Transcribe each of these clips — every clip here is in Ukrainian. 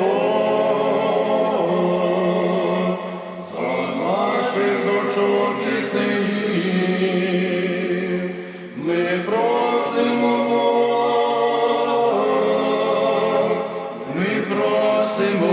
Бог, за наших дочок ми просимо, Бог, ми просимо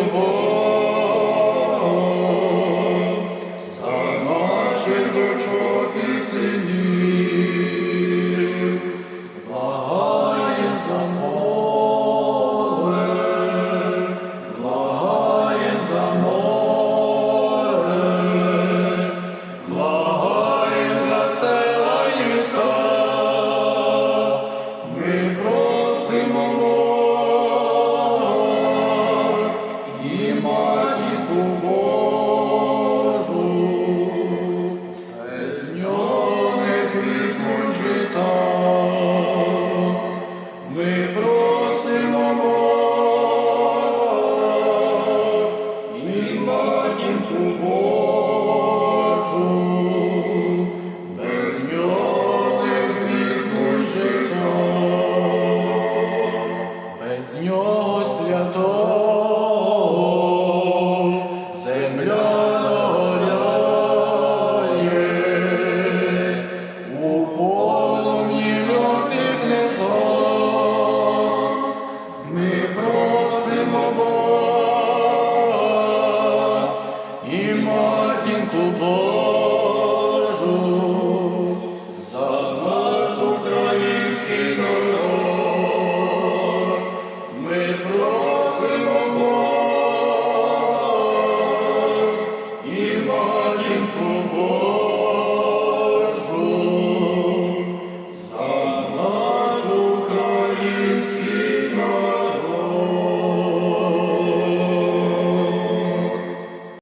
Спасибо. Amen.